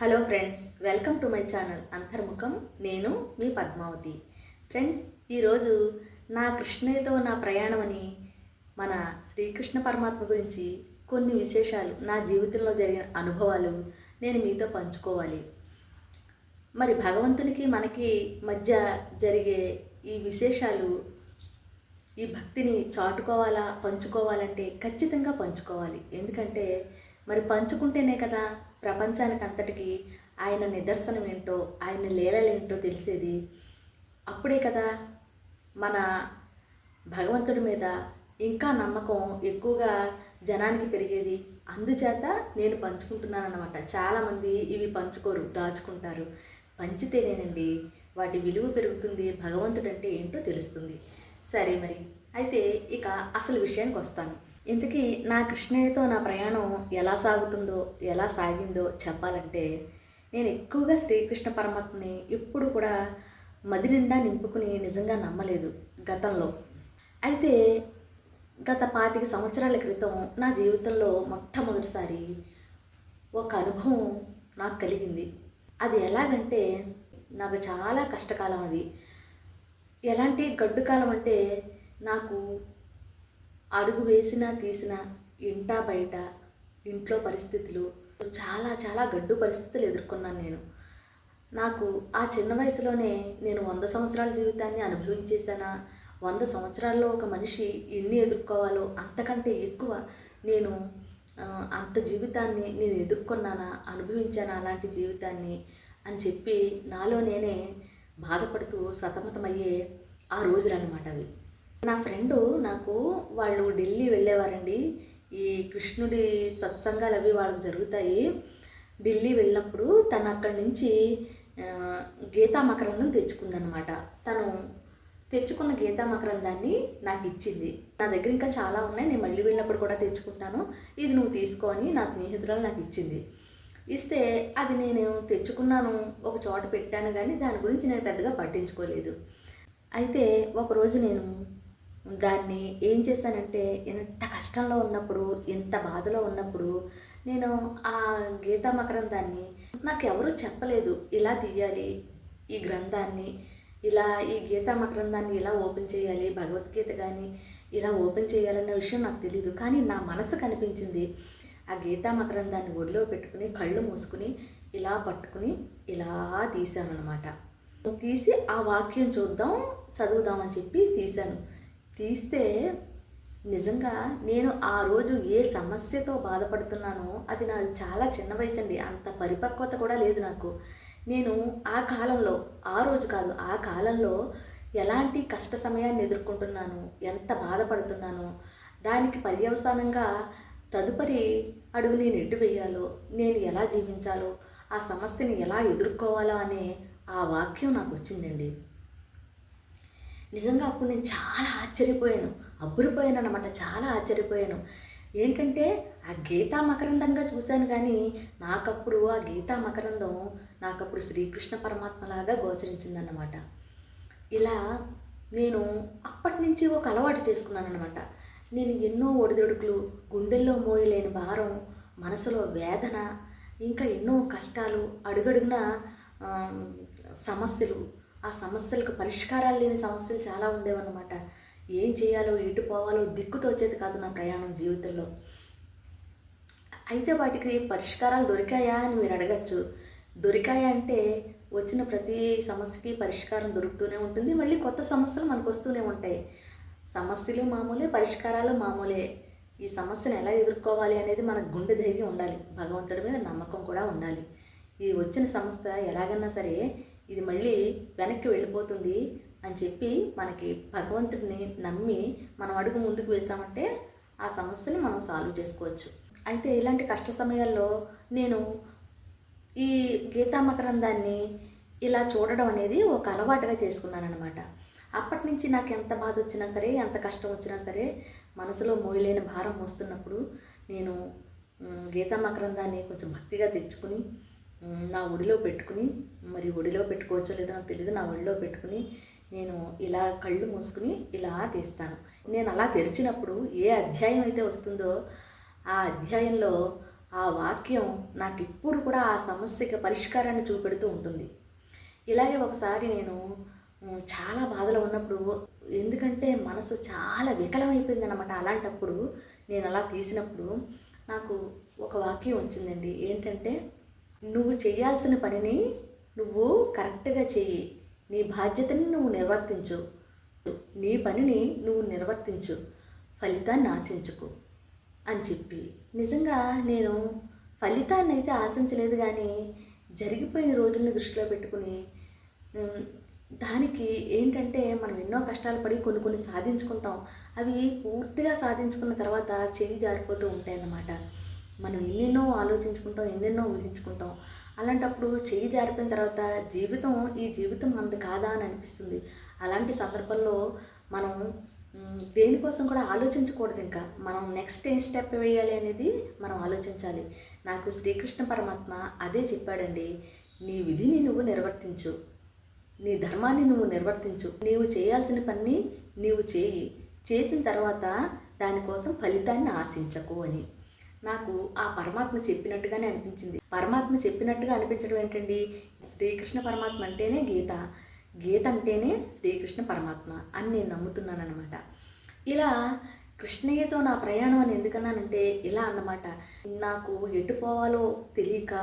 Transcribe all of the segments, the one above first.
Hello friends welcome to my channel అంతర్ముఖం. నేను మీ Padmavati. Friends ఈరోజు నా కృష్ణయ్యతో నా ప్రయాణం అని మన శ్రీకృష్ణ పరమాత్మ గురించి కొన్ని విశేషాలు నా జీవితంలో జరిగిన అనుభవాలు నేను మీతో పంచుకోవాలి. మరి భగవంతునికి మనకి మధ్య జరిగే ఈ విశేషాలు ఈ భక్తిని చాటుకోవాలా పంచుకోవాలంటే ఖచ్చితంగా పంచుకోవాలి. ఎందుకంటే మరి పంచుకుంటేనే కదా ప్రపంచానికి అంతటికి ఆయన నిదర్శనం ఏంటో ఆయన లీలలేంటో తెలిసేది అప్పుడే కదా మన భగవంతుడి మీద ఇంకా నమ్మకం ఎక్కువగా జనానికి పెరిగేది. అందుచేత నేను పంచుకుంటున్నాను అనమాట చాలామంది ఇవి పంచుకోరు దాచుకుంటారు. పంచితేనేనండి వాటి విలువ పెరుగుతుంది భగవంతుడంటే ఏంటో తెలుస్తుంది. సరే మరి అయితే ఇక అసలు విషయానికి వస్తాను ఇంతకీ నా కృష్ణయ్యతో నా ప్రయాణం ఎలా సాగుతుందో ఎలా సాగిందో చెప్పాలంటే నేను ఎక్కువగా శ్రీకృష్ణ పరమాత్మని ఎప్పుడు కూడా మది నిండా నింపుకుని నిజంగా నమ్మలేదు గతంలో. అయితే గత పాతిక సంవత్సరాల క్రితం నా జీవితంలో మొట్టమొదటిసారి ఒక అనుభవం నాకు కలిగింది. అది ఎలాగంటే నాకు చాలా కష్టకాలం అది. ఎలాంటి గడ్డు కాలం అంటే నాకు అడుగు వేసినా తీసినా ఇంటా బయట ఇంట్లో పరిస్థితులు. చాలా చాలా గడ్డు పరిస్థితులు ఎదుర్కొన్నాను నేను. నాకు ఆ చిన్న వయసులోనే నేను వంద సంవత్సరాల జీవితాన్ని అనుభవించేసానా వంద సంవత్సరాల్లో ఒక మనిషి ఎన్ని ఎదుర్కోవాలో అంతకంటే ఎక్కువ నేను అంత జీవితాన్ని నేను ఎదుర్కొన్నానా అనుభవించానా అలాంటి జీవితాన్ని అని చెప్పి నాలో నేనే బాధపడుతూ సతమతమయ్యే ఆ రోజులు అనమాట అవి. నా ఫ్రెండు నాకు వాళ్ళు ఢిల్లీ వెళ్ళేవారండి. ఈ కృష్ణుడి సత్సంగాలు అవి వాళ్ళకి జరుగుతాయి. ఢిల్లీ వెళ్ళినప్పుడు తను అక్కడి నుంచి గీతా మకరందం తెచ్చుకుందనమాట తను తెచ్చుకున్న గీతా మకరందాన్ని నాకు ఇచ్చింది. నా దగ్గర ఇంకా చాలా ఉన్నాయి. నేను మళ్ళీ వెళ్ళినప్పుడు కూడా తెచ్చుకుంటాను. ఇది నువ్వు తీసుకో అని నా స్నేహితురాలు నాకు ఇచ్చింది. ఇస్తే అది నేను తెచ్చుకున్నాను. ఒక చోట పెట్టాను కానీ దాని గురించి నేను పెద్దగా పట్టించుకోలేదు. అయితే ఒకరోజు నేను దాన్ని ఏం చేశానంటే ఎంత కష్టంలో ఉన్నప్పుడు ఎంత బాధలో ఉన్నప్పుడు నేను ఆ గీతా మకరందాన్ని నాకు ఎవరు చెప్పలేదు. ఇలా తీయాలి ఈ గ్రంథాన్ని ఇలా ఈ గీతా మకరందాన్ని ఇలా ఓపెన్ చేయాలి భగవద్గీత కానీ ఇలా ఓపెన్ చేయాలన్న విషయం నాకు తెలియదు కానీ నా మనసు కనిపించింది. ఆ గీతా మకరందాన్ని ఒడిలో పెట్టుకుని కళ్ళు మూసుకుని ఇలా పట్టుకుని ఇలా తీశాను అనమాట తీసి ఆ వాక్యం చూద్దాం చదువుదామని చెప్పి తీశాను. తీస్తే నిజంగా నేను ఆ రోజు ఏ సమస్యతో బాధపడుతున్నానో అది నాది చాలా చిన్న వయసు అండి అంత పరిపక్వత కూడా లేదు నాకు. నేను ఆ కాలంలో ఆ రోజు కాదు ఆ కాలంలో ఎలాంటి కష్ట సమయాన్ని ఎదుర్కొంటున్నాను ఎంత బాధపడుతున్నానో దానికి పర్యవసానంగా తదుపరి అడుగు నేను ఎడ్డు వేయాలో నేను ఎలా జీవించాలో ఆ సమస్యని ఎలా ఎదుర్కోవాలో అనే ఆ వాక్యం నాకు వచ్చిందండి. నిజంగా అప్పుడు నేను చాలా ఆశ్చర్యపోయాను. అబ్బురిపోయాను అనమాట చాలా ఆశ్చర్యపోయాను. ఏంటంటే ఆ గీతా మకరందంగా చూశాను కానీ నాకప్పుడు ఆ గీతా మకరందం నాకప్పుడు శ్రీకృష్ణ పరమాత్మలాగా గోచరించిందన్నమాట. ఇలా నేను అప్పటి నుంచి ఒక అలవాటు చేసుకున్నాను అనమాట నేను ఎన్నో ఒడిదొడుకులు గుండెల్లో మోయలేని భారం మనసులో వేదన ఇంకా ఎన్నో కష్టాలు అడుగడుగున సమస్యలు ఆ సమస్యలకు పరిష్కారాలు లేని సమస్యలు చాలా ఉండేవన్నమాట. ఏం చేయాలో ఎటు పోవాలో దిక్కు తోచేది కాదు నా ప్రయాణం జీవితంలో. అయితే వాటికి పరిష్కారాలు దొరికాయా అని మీరు అడగచ్చు. దొరికాయా అంటే వచ్చిన ప్రతి సమస్యకి పరిష్కారం దొరుకుతూనే ఉంటుంది. మళ్ళీ కొత్త సమస్యలు మనకు వస్తూనే ఉంటాయి. సమస్యలు మామూలే పరిష్కారాలు మామూలే. ఈ సమస్యను ఎలా ఎదుర్కోవాలి అనేది మనకు గుండె ధైర్యం ఉండాలి. భగవంతుడి మీద నమ్మకం కూడా ఉండాలి. ఈ వచ్చిన సమస్య ఎలాగన్నా సరే ఇది మళ్ళీ వెనక్కి వెళ్ళిపోతుంది అని చెప్పి మనకి భగవంతుడిని నమ్మి మనం అడుగు ముందుకు వేసామంటే ఆ సమస్యని మనం సాల్వ్ చేసుకోవచ్చు. అయితే ఇలాంటి కష్ట సమయాల్లో నేను ఈ గీతా మకరందాన్ని ఇలా చూడడం అనేది ఒక అలవాటుగా చేసుకున్నాను అనమాట అప్పటి నుంచి నాకు ఎంత బాధ వచ్చినా సరే ఎంత కష్టం వచ్చినా సరే మనసులో మోయలేని భారం మోస్తున్నప్పుడు నేను మ్, గీతా కొంచెం భక్తిగా తెచ్చుకుని నా ఒడిలో పెట్టుకుని మరి ఒడిలో పెట్టుకోవచ్చో లేదో నాకు తెలియదు నా ఒడిలో పెట్టుకుని నేను ఇలా కళ్ళు మూసుకుని ఇలా తీస్తాను. నేను అలా తెరిచినప్పుడు ఏ అధ్యాయం అయితే వస్తుందో ఆ అధ్యాయంలో ఆ వాక్యం నాకు ఇప్పుడు కూడా ఆ సమస్యకి పరిష్కారాన్ని చూపెడుతూ ఉంటుంది. ఇలాగే ఒకసారి నేను చాలా బాధలో ఉన్నప్పుడు ఎందుకంటే మనసు చాలా వికలమైపోయింది అనమాట అలాంటప్పుడు నేను అలా తీసినప్పుడు నాకు ఒక వాక్యం వచ్చిందండి. ఏంటంటే నువ్వు చేయాల్సిన పనిని నువ్వు కరెక్ట్గా చెయ్యి. నీ బాధ్యతని నువ్వు నిర్వర్తించు. నీ పనిని నువ్వు నిర్వర్తించు. ఫలితాన్ని ఆశించుకు అని చెప్పి. నిజంగా నేను ఫలితాన్ని అయితే ఆశించలేదు కానీ జరిగిపోయిన రోజుల్ని దృష్టిలో పెట్టుకుని దానికి ఏంటంటే మనం ఎన్నో కష్టాలు పడి కొన్ని కొన్ని సాధించుకుంటాం. అవి పూర్తిగా సాధించుకున్న తర్వాత చెయ్యి జారిపోతూ ఉంటాయన్నమాట. మనం ఎన్నెన్నో ఆలోచించుకుంటాం ఎన్నెన్నో ఊహించుకుంటాం. అలాంటప్పుడు చెయ్యి జారిపోయిన తర్వాత జీవితం ఈ జీవితం మనది కాదా అని అనిపిస్తుంది. అలాంటి సందర్భంలో మనం దేనికోసం కూడా ఆలోచించకూడదు ఇంకా. మనం నెక్స్ట్ ఏం స్టెప్ వేయాలి అనేది మనం ఆలోచించాలి. నాకు శ్రీకృష్ణ పరమాత్మ అదే చెప్పాడండి నీ విధిని నువ్వు నిర్వర్తించు. నీ ధర్మాన్ని నువ్వు నిర్వర్తించు. నీవు చేయాల్సిన పని నీవు చేయి. చేసిన తర్వాత దానికోసం ఫలితాన్ని ఆశించకు అని. నాకు ఆ పరమాత్మ చెప్పినట్టుగానే అనిపించింది. పరమాత్మ చెప్పినట్టుగా అనిపించడం ఏంటండి? శ్రీకృష్ణ పరమాత్మ అంటేనే గీత. గీత అంటేనే శ్రీకృష్ణ పరమాత్మ అని నేను నమ్ముతున్నాను అనమాట ఇలా కృష్ణయ్యతో నా ప్రయాణం అని ఎందుకన్నానంటే ఇలా అన్నమాట. నాకు ఎటు పోవాలో తెలియక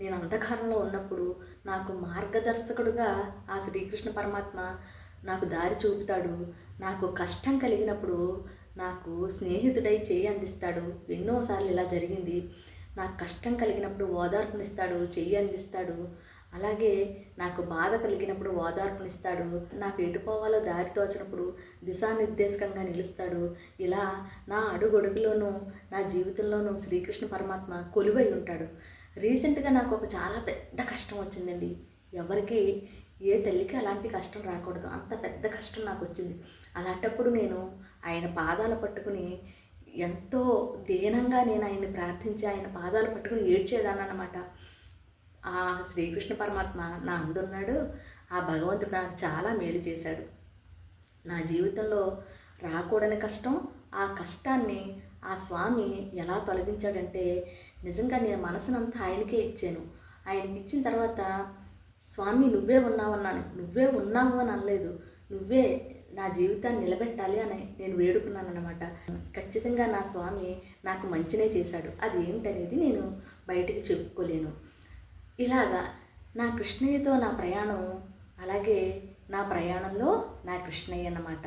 నేను అంధకారంలో ఉన్నప్పుడు నాకు మార్గదర్శకుడుగా ఆ శ్రీకృష్ణ పరమాత్మ నాకు దారి చూపుతాడు. నాకు కష్టం కలిగినప్పుడు నాకు స్నేహితుడై చేయి అందిస్తాడు. ఎన్నోసార్లు ఇలా జరిగింది. నాకు కష్టం కలిగినప్పుడు ఓదార్పునిస్తాడు చెయ్యి అందిస్తాడు. అలాగే నాకు బాధ కలిగినప్పుడు ఓదార్పునిస్తాడు. నాకు ఎటుపోవాలో దారి తోచినప్పుడు దిశానిర్దేశకంగా నిలుస్తాడు. ఇలా నా అడుగొడుగులోనూ నా జీవితంలోనూ శ్రీకృష్ణ పరమాత్మ కొలువై ఉంటాడు. రీసెంట్గా నాకు ఒక చాలా పెద్ద కష్టం వచ్చిందండి. ఎవరికి ఏ తల్లికి అలాంటి కష్టం రాకూడదు. అంత పెద్ద కష్టం నాకు వచ్చింది అలాంటప్పుడు నేను ఆయన పాదాలు పట్టుకుని ఎంతో దీనంగా నేను ఆయన్ని ప్రార్థించి ఆయన పాదాలు పట్టుకుని ఏడ్చేదానన్నమాట. ఆ శ్రీకృష్ణ పరమాత్మ నా అందున్నాడు ఆ భగవంతుడు నాకు చాలా మేలు చేశాడు. నా జీవితంలో రాకూడని కష్టం ఆ కష్టాన్ని ఆ స్వామి ఎలా తొలగించాడంటే నిజంగా నేను మనసునంతా ఆయనకే ఇచ్చాను. ఆయనకి ఇచ్చిన తర్వాత స్వామి నువ్వే ఉన్నావన్నాను నువ్వే ఉన్నావు అని అనలేదు. నువ్వే నా జీవితాన్ని నిలబెట్టాలి అని నేను వేడుకున్నాను అనమాట ఖచ్చితంగా నా స్వామి నాకు మంచినే చేశాడు. అది ఏంటనేది నేను బయటికి చెప్పుకోలేను. ఇలాగా నా కృష్ణయ్యతో నా ప్రయాణం అలాగే నా ప్రయాణంలో నా కృష్ణయ్య అన్నమాట.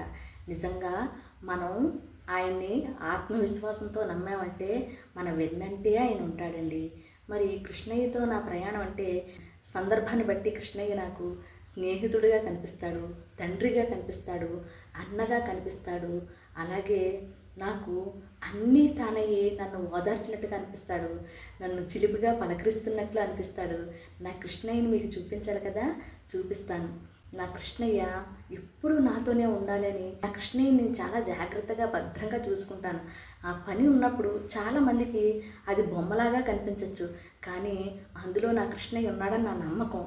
నిజంగా మనం ఆయన్ని ఆత్మవిశ్వాసంతో నమ్మామంటే మన వెన్నంటే ఆయన ఉంటాడండి. మరి కృష్ణయ్యతో నా ప్రయాణం అంటే సందర్భాన్ని బట్టి కృష్ణయ్య నాకు స్నేహితుడిగా కనిపిస్తాడు తండ్రిగా కనిపిస్తాడు అన్నగా కనిపిస్తాడు. అలాగే నాకు అన్నీ తానయ్యి నన్ను ఓదార్చినట్టుగా అనిపిస్తాడు. నన్ను చిలిపిగా పలకరిస్తున్నట్లు అనిపిస్తాడు. నా కృష్ణయ్యని మీకు చూపించాలి కదా? చూపిస్తాను. నా కృష్ణయ్య ఎప్పుడు నాతోనే ఉండాలని నా కృష్ణయ్యని నేను చాలా జాగ్రత్తగా భద్రంగా చూసుకుంటాను. ఆ పని ఉన్నప్పుడు చాలామందికి అది బొమ్మలాగా కనిపించవచ్చు కానీ అందులో నా కృష్ణయ్య ఉన్నాడని నా నమ్మకం.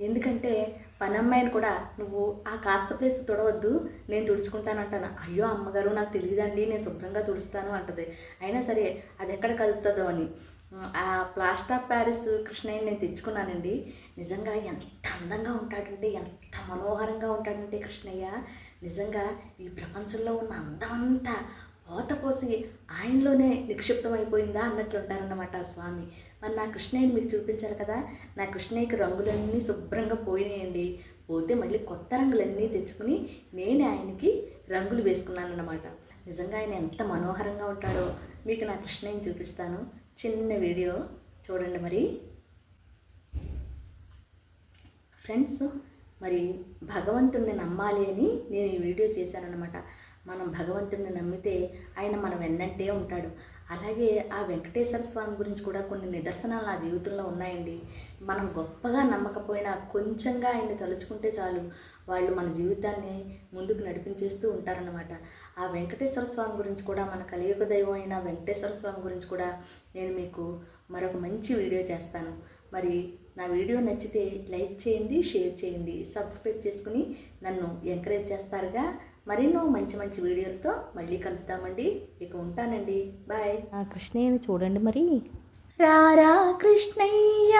ఎందుకంటే పని అమ్మాయిని కూడా నువ్వు ఆ కాస్త ప్లేస్ తుడవద్దు నేను తుడుచుకుంటానంటాను. అయ్యో అమ్మగారు నాకు తెలియదండి నేను శుభ్రంగా తుడుస్తాను అంటది. అయినా సరే అది ఎక్కడ కలుపుతుందో అని. ఆ ప్లాస్టర్ ఆఫ్ ప్యారిస్ కృష్ణయ్యని నేను తెచ్చుకున్నానండి. నిజంగా ఎంత అందంగా ఉంటాడంటే ఎంత మనోహరంగా ఉంటాడంటే కృష్ణయ్య నిజంగా ఈ ప్రపంచంలో ఉన్న అందమంతా పోత పోసి ఆయనలోనే నిక్షిప్తమైపోయిందా అన్నట్లు ఉంటారన్నమాట స్వామి. మరి నా కృష్ణయ్యని మీకు చూపించాలి కదా నా కృష్ణయ్యకి రంగులన్నీ శుభ్రంగా పోయినాయండి. పోతే మళ్ళీ కొత్త రంగులన్నీ తెచ్చుకుని నేను ఆయనకి రంగులు వేసుకున్నాను అన్నమాట నిజంగా ఆయన ఎంత మనోహరంగా ఉంటాడో మీకు నా కృష్ణయ్యని చూపిస్తాను. చిన్న వీడియో చూడండి మరి. ఫ్రెండ్స్ మరి భగవంతుడిని నమ్మాలి అని నేను ఈ వీడియో చేశానన్నమాట. మనం భగవంతుడిని నమ్మితే ఆయన మన వెన్నంటే ఉంటాడు. అలాగే ఆ వెంకటేశ్వర స్వామి గురించి కూడా కొన్ని నిదర్శనాలు నా జీవితంలో ఉన్నాయండి. మనం గొప్పగా నమ్మకపోయినా కొంచెంగా ఆయన్ని తలుచుకుంటే చాలు. వాళ్ళు మన జీవితాన్ని ముందుకు నడిపించేస్తూ ఉంటారన్నమాట. ఆ వెంకటేశ్వర స్వామి గురించి కూడా మన కలియుగ దైవం అయిన వెంకటేశ్వర స్వామి గురించి కూడా నేను మీకు మరొక మంచి వీడియో చేస్తాను. మరి నా వీడియో నచ్చితే లైక్ చేయండి షేర్ చేయండి. సబ్స్క్రైబ్ చేసుకుని నన్ను ఎంకరేజ్ చేస్తారుగా. మరెన్నో మంచి మంచి వీడియోలతో మళ్ళీ కలుద్దామండి. ఇక ఉంటానండి. బాయ్. ఆ కృష్ణయ్యని చూడండి మరి. రారా కృష్ణయ్య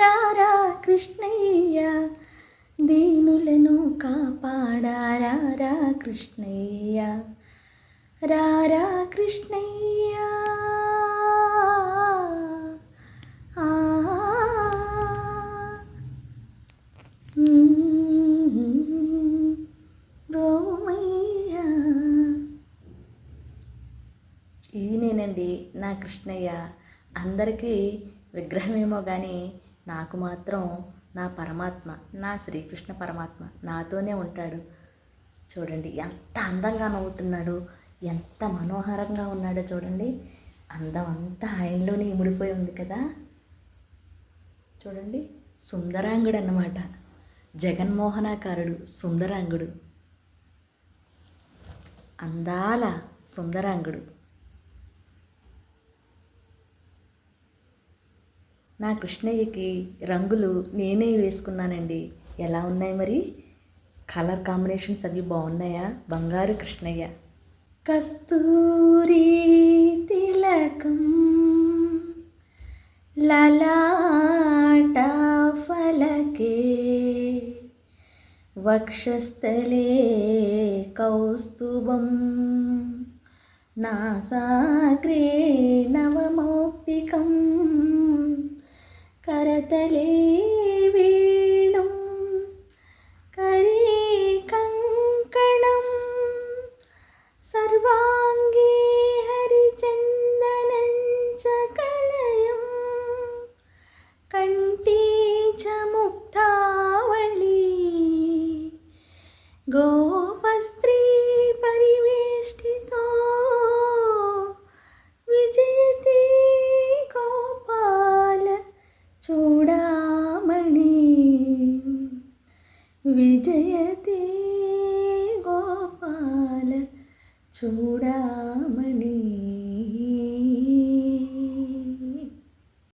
రారా కృష్ణయ్య దీనులను కాపాడా రారా కృష్ణయ్య రారా కృష్ణయ్య. అండి నా కృష్ణయ్య అందరికీ విగ్రహమేమో కానీ నాకు మాత్రం నా పరమాత్మ నా శ్రీకృష్ణ పరమాత్మ నాతోనే ఉంటాడు. చూడండి ఎంత అందంగా నవ్వుతున్నాడు ఎంత మనోహరంగా ఉన్నాడో చూడండి. అందం అంతా ఆయనలోనే ఇముడిపోయి ఉంది కదా. చూడండి సుందరాంగుడు అన్నమాట జగన్మోహనాకారుడు సుందరాంగుడు. అందాల సుందరాంగుడు. నా కృష్ణయ్యకి రంగులు నేనే వేసుకున్నానండి. ఎలా ఉన్నాయి మరి? కలర్ కాంబినేషన్స్ అవి బాగున్నాయా? బంగారు కృష్ణయ్య. కస్తూరి తిలకం లలాట ఫలకే వక్షస్థలే కౌస్తుభం నాసాగ్రే నవమౌక్తికం തലേ